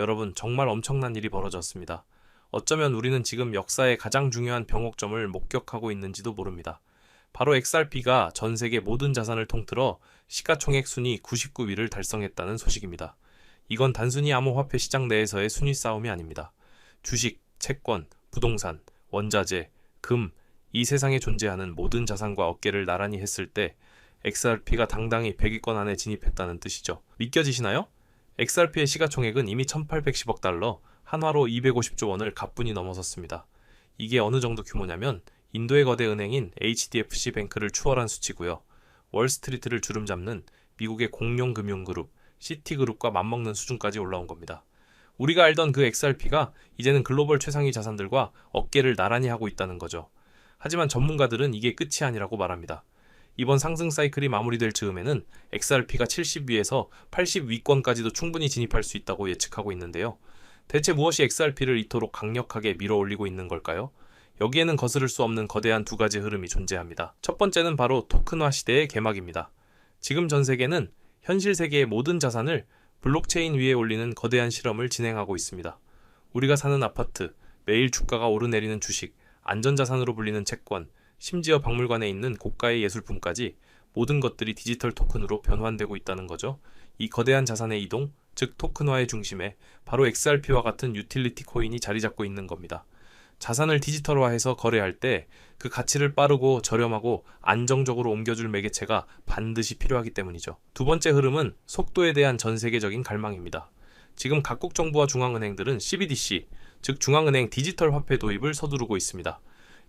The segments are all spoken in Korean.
여러분, 정말 엄청난 일이 벌어졌습니다. 어쩌면 우리는 지금 역사의 가장 중요한 병옥점을 목격하고 있는지도 모릅니다. 바로 XRP가 전 세계 모든 자산을 통틀어 시가총액 순위 99위를 달성했다는 소식입니다. 이건 단순히 암호화폐 시장 내에서의 순위 싸움이 아닙니다. 주식, 채권, 부동산, 원자재, 금, 이 세상에 존재하는 모든 자산과 어깨를 나란히 했을 때 XRP가 당당히 100위권 안에 진입했다는 뜻이죠. 믿겨지시나요? XRP의 시가총액은 이미 1810억 달러, 한화로 250조 원을 가뿐히 넘어섰습니다. 이게 어느 정도 규모냐면 인도의 거대 은행인 HDFC 뱅크를 추월한 수치고요. 월스트리트를 주름잡는 미국의 공룡 금융 그룹 시티그룹과 맞먹는 수준까지 올라온 겁니다. 우리가 알던 그 XRP가 이제는 글로벌 최상위 자산들과 어깨를 나란히 하고 있다는 거죠. 하지만 전문가들은 이게 끝이 아니라고 말합니다. 이번 상승 사이클이 마무리될 즈음에는 XRP가 70 위에서 80 위권까지도 충분히 진입할 수 있다고 예측하고 있는데요. 대체 무엇이 XRP를 이토록 강력하게 밀어 올리고 있는 걸까요? 여기에는 거스를 수 없는 거대한 두 가지 흐름이 존재합니다. 첫 번째는 바로 토큰화 시대의 개막입니다. 지금 전 세계는 현실 세계의 모든 자산을 블록체인 위에 올리는 거대한 실험을 진행하고 있습니다. 우리가 사는 아파트, 매일 주가가 오르내리는 주식, 안전자산으로 불리는 채권, 심지어 박물관에 있는 고가의 예술품까지 모든 것들이 디지털 토큰으로 변환되고 있다는 거죠. 이 거대한 자산의 이동, 즉 토큰화의 중심에 바로 XRP와 같은 유틸리티 코인이 자리 잡고 있는 겁니다. 자산을 디지털화해서 거래할 때 그 가치를 빠르고 저렴하고 안정적으로 옮겨줄 매개체가 반드시 필요하기 때문이죠. 두 번째 흐름은 속도에 대한 전 세계적인 갈망입니다. 지금 각국 정부와 중앙은행들은 CBDC, 즉 중앙은행 디지털 화폐 도입을 서두르고 있습니다.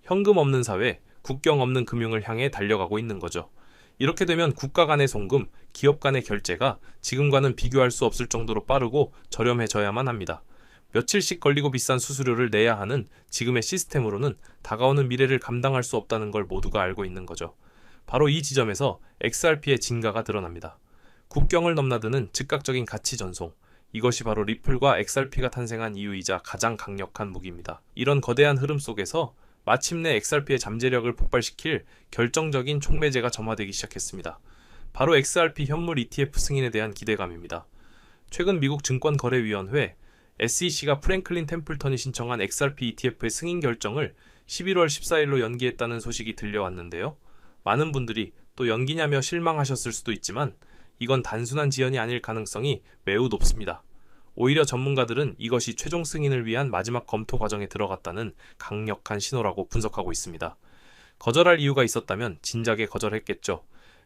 현금 없는 사회, 국경 없는 금융을 향해 달려가고 있는 거죠. 이렇게 되면 국가 간의 송금, 기업 간의 결제가 지금과는 비교할 수 없을 정도로 빠르고 저렴해져야만 합니다. 며칠씩 걸리고 비싼 수수료를 내야 하는 지금의 시스템으로는 다가오는 미래를 감당할 수 없다는 걸 모두가 알고 있는 거죠. 바로 이 지점에서 XRP의 진가가 드러납니다. 국경을 넘나드는 즉각적인 가치 전송. 이것이 바로 리플과 XRP가 탄생한 이유이자 가장 강력한 무기입니다. 이런 거대한 흐름 속에서 마침내 XRP의 잠재력을 폭발시킬 결정적인 촉매제가 점화되기 시작했습니다. 바로 XRP 현물 ETF 승인에 대한 기대감입니다. 최근 미국 증권거래위원회 SEC가 프랭클린 템플턴이 신청한 XRP ETF의 승인 결정을 11월 14일로 연기했다는 소식이 들려왔는데요. 많은 분들이 또 연기냐며 실망하셨을 수도 있지만 이건 단순한 지연이 아닐 가능성이 매우 높습니다. 오히려 전문가들은 이것이 최종 승인을 위한 마지막 검토 과정에 들어갔다는 강력한 신호라고 분석하고 있습니다. 거절할 이유가 있었다면 진작에 거절했겠죠.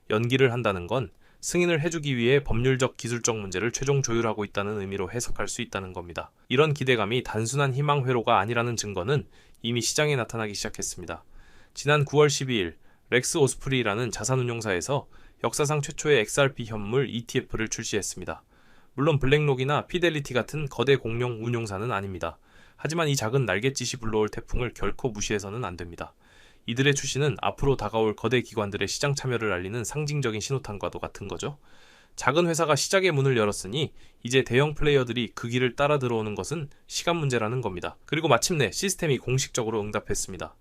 연기를 한다는 건 승인을 해주기 위해 법률적 기술적 문제를 최종 조율하고 있다는 의미로 해석할 수 있다는 겁니다. 이런 기대감이 단순한 희망 회로가 아니라는 증거는 이미 시장에 나타나기 시작했습니다. 지난 9월 12일 렉스 오스프리라는 자산운용사에서 역사상 최초의 XRP 현물 ETF를 출시했습니다. 물론 블랙록이나 피델리티 같은 거대 공룡 운용사는 아닙니다. 하지만 이 작은 날갯짓이 불러올 태풍을 결코 무시해서는 안 됩니다. 이들의 출시는 앞으로 다가올 거대 기관들의 시장 참여를 알리는 상징적인 신호탄과도 같은 거죠. 작은 회사가 시작의 문을 열었으니 이제 대형 플레이어들이 그 길을 따라 들어오는 것은 시간 문제라는 겁니다. 그리고 마침내 시스템이 공식적으로 응답했습니다.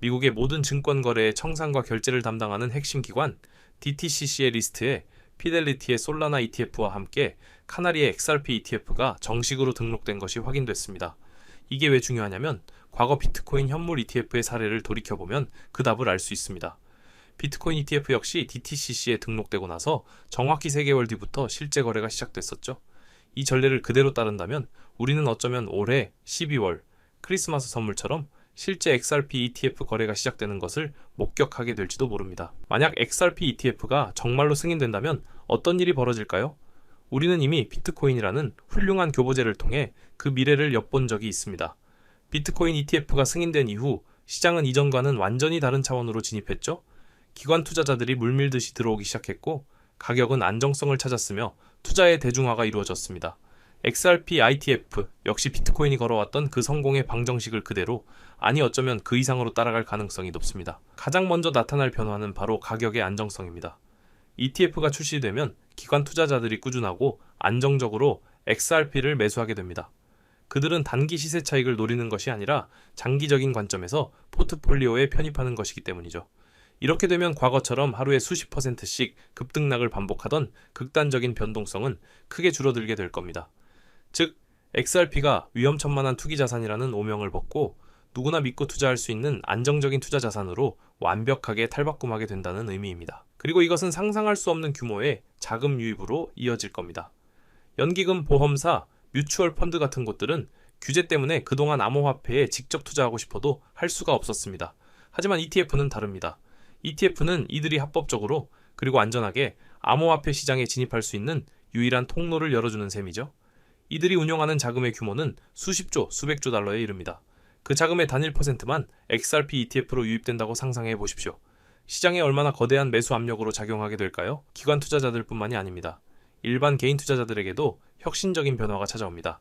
미국의 모든 증권 거래의 청산과 결제를 담당하는 핵심 기관 DTCC의 리스트에 피델리티의 솔라나 ETF와 함께 카나리의 XRP ETF가 정식으로 등록된 것이 확인됐습니다. 이게 왜 중요하냐면 과거 비트코인 현물 ETF의 사례를 돌이켜보면 그 답을 알 수 있습니다. 비트코인 ETF 역시 DTCC에 등록되고 나서 정확히 3개월 뒤부터 실제 거래가 시작됐었죠. 이 전례를 그대로 따른다면 우리는 어쩌면 올해 12월 크리스마스 선물처럼 실제 XRP ETF 거래가 시작되는 것을 목격하게 될지도 모릅니다. 만약 XRP ETF가 정말로 승인된다면 어떤 일이 벌어질까요? 우리는 이미 비트코인이라는 훌륭한 교보제를 통해 그 미래를 엿본 적이 있습니다. 비트코인 ETF가 승인된 이후 시장은 이전과는 완전히 다른 차원으로 진입했죠. 기관 투자자들이 물밀듯이 들어오기 시작했고 가격은 안정성을 찾았으며 투자의 대중화가 이루어졌습니다. XRP ITF 역시 비트코인이 걸어왔던 그 성공의 방정식을 그대로 아니 어쩌면 그 이상으로 따라갈 가능성이 높습니다. 가장 먼저 나타날 변화는 바로 가격의 안정성입니다. ETF가 출시되면 기관 투자자들이 꾸준하고 안정적으로 XRP를 매수하게 됩니다. 그들은 단기 시세 차익을 노리는 것이 아니라 장기적인 관점에서 포트폴리오에 편입하는 것이기 때문이죠. 이렇게 되면 과거처럼 하루에 수십 퍼센트씩 급등락을 반복하던 극단적인 변동성은 크게 줄어들게 될 겁니다. 즉, XRP가 위험천만한 투기 자산이라는 오명을 벗고 누구나 믿고 투자할 수 있는 안정적인 투자 자산으로 완벽하게 탈바꿈하게 된다는 의미입니다. 그리고 이것은 상상할 수 없는 규모의 자금 유입으로 이어질 겁니다. 연기금, 보험사, 뮤추얼 펀드 같은 곳들은 규제 때문에 그동안 암호화폐에 직접 투자하고 싶어도 할 수가 없었습니다. 하지만 ETF는 다릅니다. ETF는 이들이 합법적으로 그리고 안전하게 암호화폐 시장에 진입할 수 있는 유일한 통로를 열어주는 셈이죠. 이들이 운영하는 자금의 규모는 수십조, 수백조 달러에 이릅니다. 그 자금의 단일 퍼센트만 XRP ETF로 유입된다고 상상해 보십시오. 시장에 얼마나 거대한 매수 압력으로 작용하게 될까요? 기관 투자자들뿐만이 아닙니다. 일반 개인 투자자들에게도 혁신적인 변화가 찾아옵니다.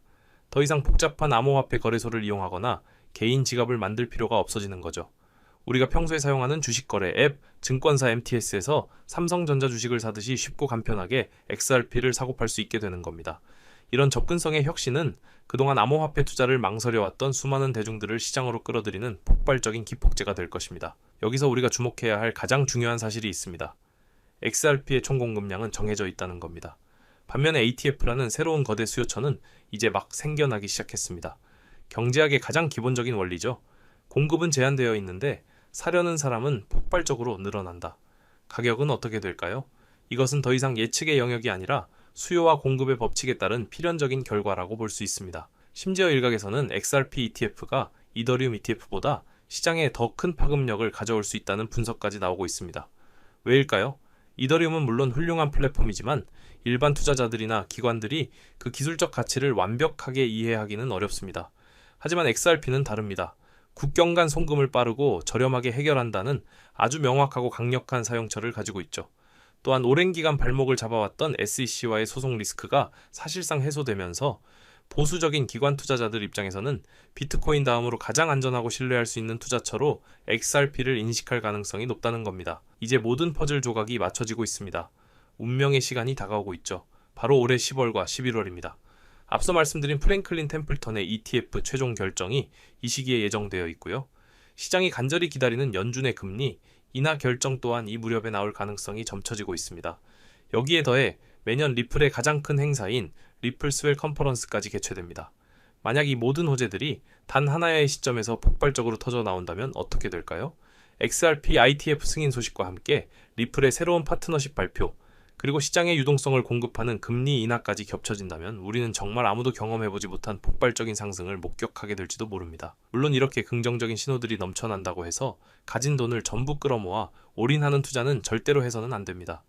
더 이상 복잡한 암호화폐 거래소를 이용하거나 개인 지갑을 만들 필요가 없어지는 거죠. 우리가 평소에 사용하는 주식 거래 앱 증권사 MTS에서 삼성전자 주식을 사듯이 쉽고 간편하게 XRP를 사고 팔 수 있게 되는 겁니다. 이런 접근성의 혁신은 그동안 암호화폐 투자를 망설여왔던 수많은 대중들을 시장으로 끌어들이는 폭발적인 기폭제가 될 것입니다. 여기서 우리가 주목해야 할 가장 중요한 사실이 있습니다. XRP의 총 공급량은 정해져 있다는 겁니다. 반면에 ATF라는 새로운 거대 수요처는 이제 막 생겨나기 시작했습니다. 경제학의 가장 기본적인 원리죠. 공급은 제한되어 있는데 사려는 사람은 폭발적으로 늘어난다. 가격은 어떻게 될까요? 이것은 더 이상 예측의 영역이 아니라 수요와 공급의 법칙에 따른 필연적인 결과라고 볼 수 있습니다. 심지어 일각에서는 XRP ETF가 이더리움 ETF보다 시장에 더 큰 파급력을 가져올 수 있다는 분석까지 나오고 있습니다. 왜일까요? 이더리움은 물론 훌륭한 플랫폼이지만 일반 투자자들이나 기관들이 그 기술적 가치를 완벽하게 이해하기는 어렵습니다. 하지만 XRP는 다릅니다. 국경 간 송금을 빠르고 저렴하게 해결한다는 아주 명확하고 강력한 사용처를 가지고 있죠. 또한 오랜 기간 발목을 잡아왔던 SEC와의 소송 리스크가 사실상 해소되면서 보수적인 기관 투자자들 입장에서는 비트코인 다음으로 가장 안전하고 신뢰할 수 있는 투자처로 XRP를 인식할 가능성이 높다는 겁니다. 이제 모든 퍼즐 조각이 맞춰지고 있습니다. 운명의 시간이 다가오고 있죠. 바로 올해 10월과 11월입니다. 앞서 말씀드린 프랭클린 템플턴의 ETF 최종 결정이 이 시기에 예정되어 있고요. 시장이 간절히 기다리는 연준의 금리 인하 결정 또한 이 무렵에 나올 가능성이 점쳐지고 있습니다. 여기에 더해 매년 리플의 가장 큰 행사인 리플 스웰 컨퍼런스까지 개최됩니다. 만약 이 모든 호재들이 단 하나의 시점에서 폭발적으로 터져 나온다면 어떻게 될까요? XRP ITF 승인 소식과 함께 리플의 새로운 파트너십 발표, 그리고 시장의 유동성을 공급하는 금리 인하까지 겹쳐진다면 우리는 정말 아무도 경험해보지 못한 폭발적인 상승을 목격하게 될지도 모릅니다. 물론 이렇게 긍정적인 신호들이 넘쳐난다고 해서 가진 돈을 전부 끌어모아 올인하는 투자는 절대로 해서는 안 됩니다.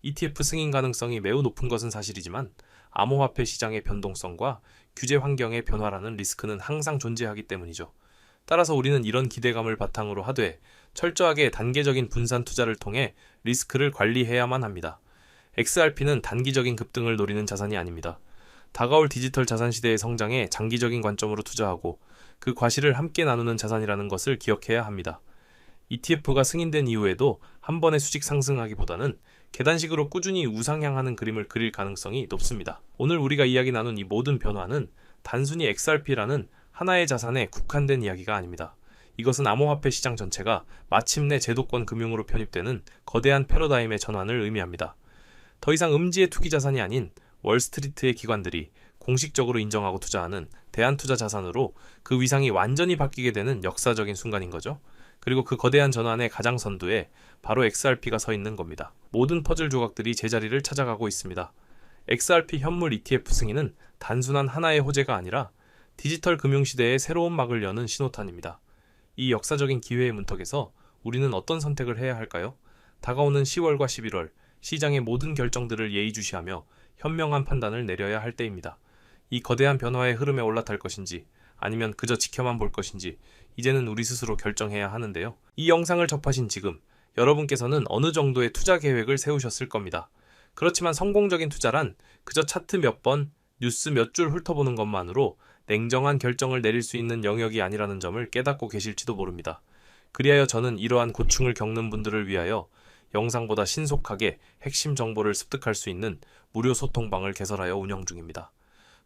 ETF 승인 가능성이 매우 높은 것은 사실이지만 암호화폐 시장의 변동성과 규제 환경의 변화라는 리스크는 항상 존재하기 때문이죠. 따라서 우리는 이런 기대감을 바탕으로 하되 철저하게 단계적인 분산 투자를 통해 리스크를 관리해야만 합니다. XRP는 단기적인 급등을 노리는 자산이 아닙니다. 다가올 디지털 자산 시대의 성장에 장기적인 관점으로 투자하고 그 과실을 함께 나누는 자산이라는 것을 기억해야 합니다. ETF가 승인된 이후에도 한 번에 수직 상승하기보다는 계단식으로 꾸준히 우상향하는 그림을 그릴 가능성이 높습니다. 오늘 우리가 이야기 나눈 이 모든 변화는 단순히 XRP라는 하나의 자산에 국한된 이야기가 아닙니다. 이것은 암호화폐 시장 전체가 마침내 제도권 금융으로 편입되는 거대한 패러다임의 전환을 의미합니다. 더 이상 음지의 투기 자산이 아닌 월스트리트의 기관들이 공식적으로 인정하고 투자하는 대한투자 자산으로 그 위상이 완전히 바뀌게 되는 역사적인 순간인 거죠. 그리고 그 거대한 전환의 가장 선두에 바로 XRP가 서 있는 겁니다. 모든 퍼즐 조각들이 제자리를 찾아가고 있습니다. XRP 현물 ETF 승인은 단순한 하나의 호재가 아니라 디지털 금융 시대의 새로운 막을 여는 신호탄입니다. 이 역사적인 기회의 문턱에서 우리는 어떤 선택을 해야 할까요? 다가오는 10월과 11월, 시장의 모든 결정들을 예의주시하며 현명한 판단을 내려야 할 때입니다. 이 거대한 변화의 흐름에 올라탈 것인지 아니면 그저 지켜만 볼 것인지 이제는 우리 스스로 결정해야 하는데요. 이 영상을 접하신 지금 여러분께서는 어느 정도의 투자 계획을 세우셨을 겁니다. 그렇지만 성공적인 투자란 그저 차트 몇 번, 뉴스 몇 줄 훑어보는 것만으로 냉정한 결정을 내릴 수 있는 영역이 아니라는 점을 깨닫고 계실지도 모릅니다. 그리하여 저는 이러한 고충을 겪는 분들을 위하여 영상보다 신속하게 핵심 정보를 습득할 수 있는 무료 소통방을 개설하여 운영 중입니다.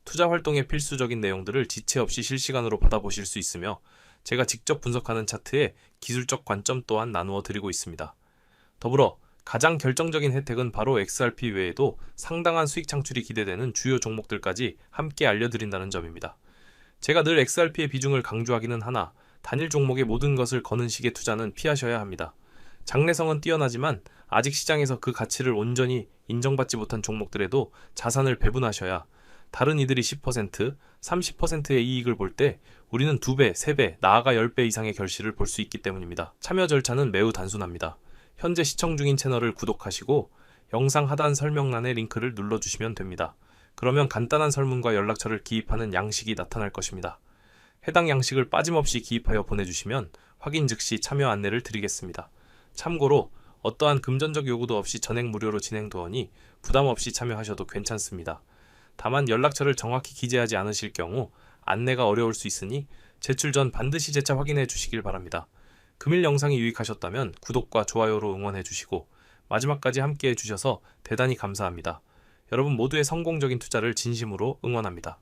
투자 활동의 필수적인 내용들을 지체 없이 실시간으로 받아보실 수 있으며 제가 직접 분석하는 차트에 기술적 관점 또한 나누어 드리고 있습니다. 더불어 가장 결정적인 혜택은 바로 XRP 외에도 상당한 수익 창출이 기대되는 주요 종목들까지 함께 알려드린다는 점입니다. 제가 늘 XRP의 비중을 강조하기는 하나 단일 종목의 모든 것을 거는 식의 투자는 피하셔야 합니다. 장래성은 뛰어나지만 아직 시장에서 그 가치를 온전히 인정받지 못한 종목들에도 자산을 배분하셔야 다른 이들이 10%, 30%의 이익을 볼 때 우리는 2배, 3배, 나아가 10배 이상의 결실을 볼 수 있기 때문입니다. 참여 절차는 매우 단순합니다. 현재 시청 중인 채널을 구독하시고 영상 하단 설명란에 링크를 눌러주시면 됩니다. 그러면 간단한 설문과 연락처를 기입하는 양식이 나타날 것입니다. 해당 양식을 빠짐없이 기입하여 보내주시면 확인 즉시 참여 안내를 드리겠습니다. 참고로 어떠한 금전적 요구도 없이 전액 무료로 진행되오니 부담 없이 참여하셔도 괜찮습니다. 다만 연락처를 정확히 기재하지 않으실 경우 안내가 어려울 수 있으니 제출 전 반드시 재차 확인해 주시길 바랍니다. 금일 영상이 유익하셨다면 구독과 좋아요로 응원해 주시고 마지막까지 함께 해 주셔서 대단히 감사합니다. 여러분 모두의 성공적인 투자를 진심으로 응원합니다.